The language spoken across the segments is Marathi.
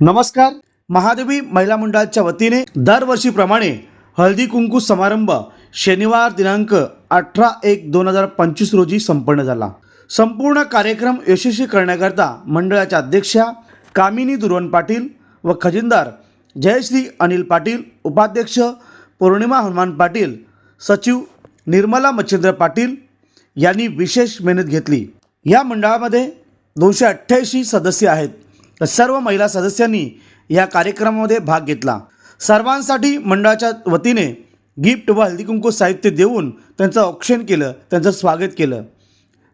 नमस्कार. महादेवी महिला मंडळाच्या वतीने दरवर्षीप्रमाणे हळदी कुंकू समारंभ शनिवार दिनांक अठरा एक दोन हजार पंचवीस रोजी संपन्न झाला. संपूर्ण कार्यक्रम यशस्वी करण्याकरता मंडळाच्या अध्यक्षा कामिनी दुर्वन पाटील व खजिनदार जयश्री अनिल पाटील उपाध्यक्ष पौर्णिमा हनुमान पाटील सचिव निर्मला मच्छिंद्र पाटील यांनी विशेष मेहनत घेतली. या मंडळामध्ये दोनशे अठ्ठ्याऐंशी सदस्य आहेत. तर सर्व महिला सदस्यांनी या कार्यक्रमामध्ये भाग घेतला. सर्वांसाठी मंडळाच्या वतीने गिफ्ट व हळदी कुंकू साहित्य देऊन त्यांचं औक्षण केलं त्यांचं स्वागत केलं.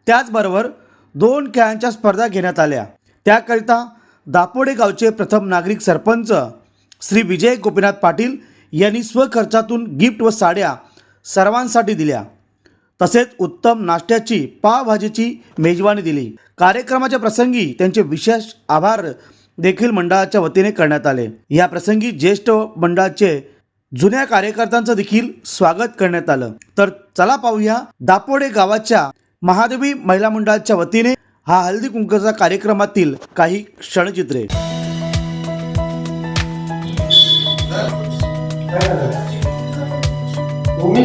त्याचबरोबर दोन खेळांच्या स्पर्धा घेण्यात आल्या. त्याकरिता दापोडे गावचे प्रथम नागरिक सरपंच श्री विजय गोपीनाथ पाटील यांनी स्वखर्चातून गिफ्ट व साड्या सर्वांसाठी दिल्या. तसेच उत्तम नाश्त्याची पावभाजीची मेजवानी दिली. कार्यक्रमाच्या प्रसंगी त्यांचे विशेष आभार देखील मंडळाच्या वतीने करण्यात आले. या प्रसंगी ज्येष्ठ मंडळाचे जुन्या कार्यकर्त्यांचं देखील स्वागत करण्यात आलं. तर चला पाहूया दापोडे गावाच्या महादेवी महिला मंडळाच्या वतीने हा हल्दी कुंकाचा कार्यक्रमातील काही क्षणचित्रे. तुम्ही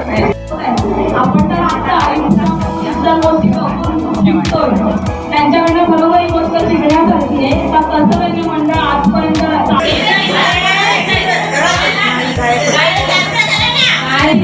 आपण तर आता त्यांच्याकडनं बरोबर ही गोष्ट शिकण्यासारखी आहे. कसं वेगळी मंडळ आजपर्यंत आणि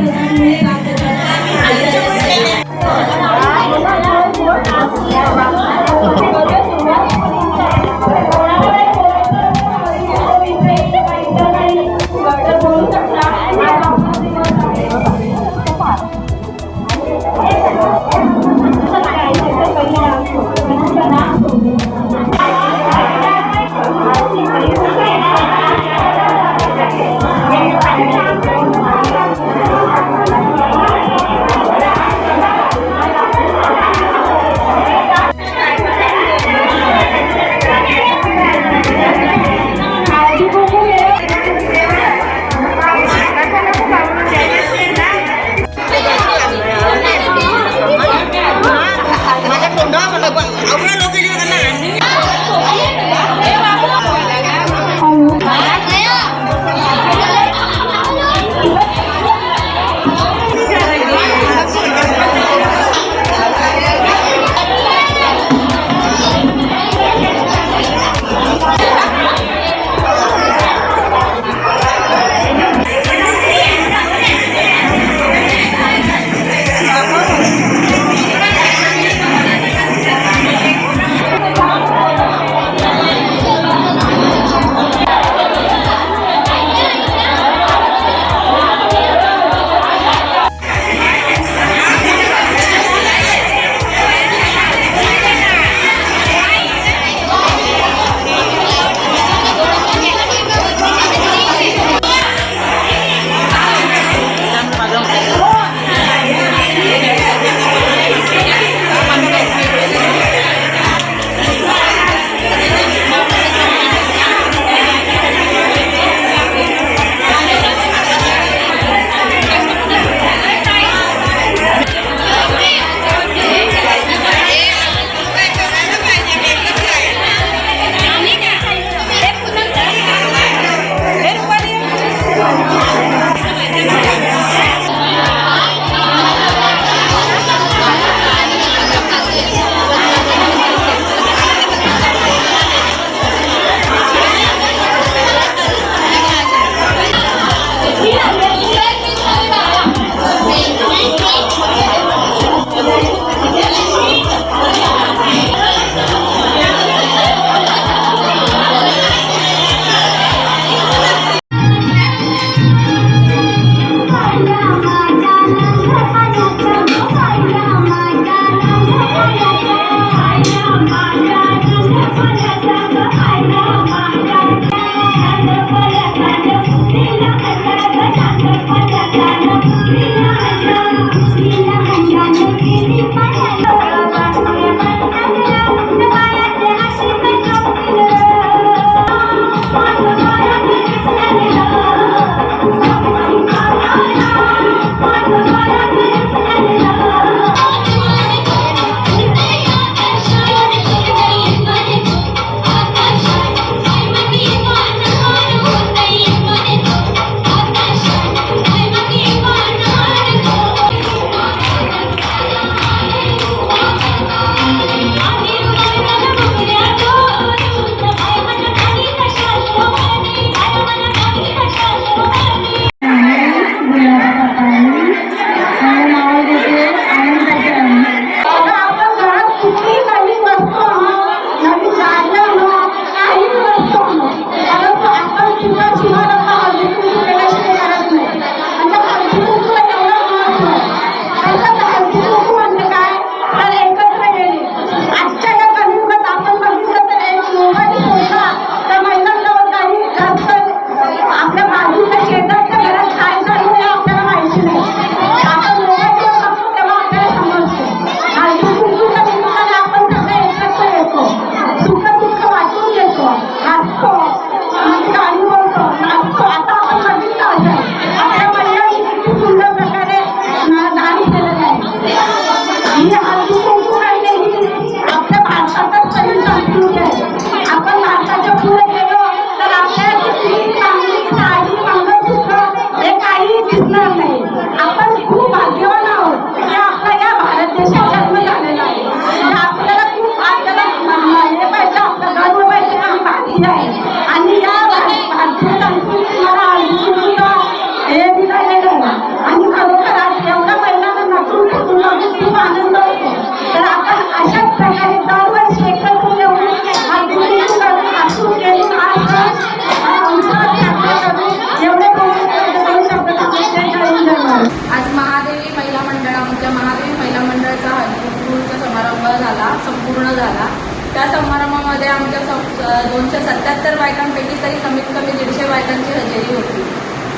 दीडशे हजेरी होती.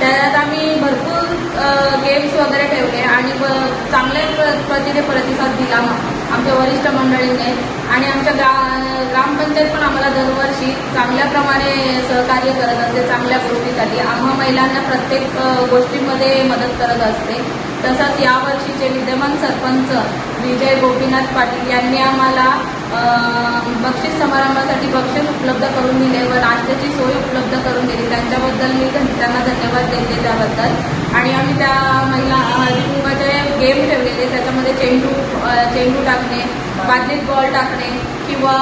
त्यात आम्ही भरपूर गेम्स वगैरे ठेवले आणि चांगल्या प्र प्रतीने प्रतिसाद दिला मग आमच्या वरिष्ठ मंडळीने. आणि आमच्या गा ग्रामपंचायत पण आम्हाला दरवर्षी चांगल्याप्रमाणे सहकार्य करत असते चांगल्या गोष्टीसाठी. आम्हा महिलांना प्रत्येक गोष्टीमध्ये मदत करत असते. तसंच यावर्षीचे विद्यमान सरपंच विजय गोपीनाथ पाटील यांनी आम्हाला बक्षीस समारंभासाठी बक्षीस उपलब्ध करून दिले व नाश्त्याची सोय उपलब्ध करून दिली त्यांच्याबद्दल मी धन- त्यांना त्याबद्दल आणि आम्ही त्या महिला हळदीकुंकाचे गेम ठेवलेले त्याच्यामध्ये चेंडू चेंडू टाकणे बादलीत बॉल टाकणे किंवा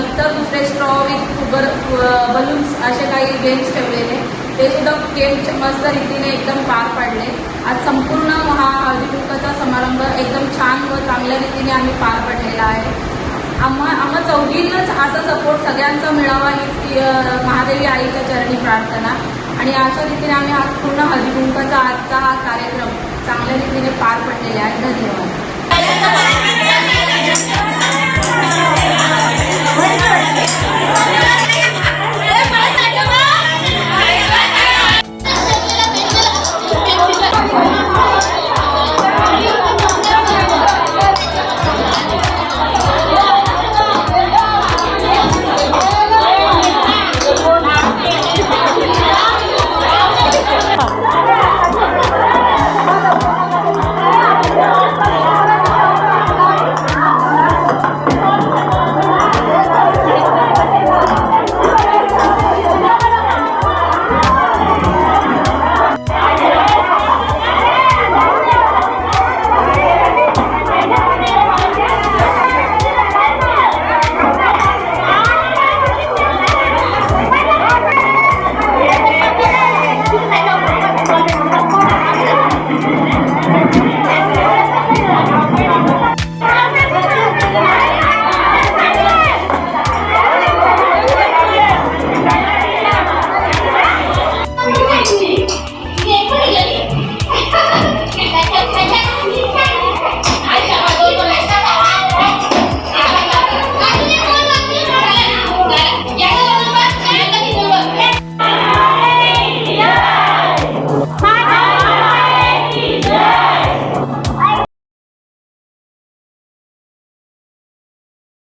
इतर दुसरे स्ट्रॉ विथ फुगर बलून्स असे काही गेम्स ठेवलेले. ते सुद्धा गेम मस्त रीतीने एकदम पार पाडले. आज संपूर्ण हा हळदीकुंकाचा समारंभ एकदम छान व चांगल्या रीतीने आम्ही पार पाडलेला आहे. आम्हा आम्हा चौघींनाच असा सपोर्ट सगळ्यांचा मिळावा ही महादेवी आईच्या चरणी प्रार्थना. आणि अशा रीतीने आम्ही आज पूर्ण हळदीकुंकाचा आजचा हा कार्यक्रम चांगल्या रीतीने पार पडलेला आहे. धन्यवाद.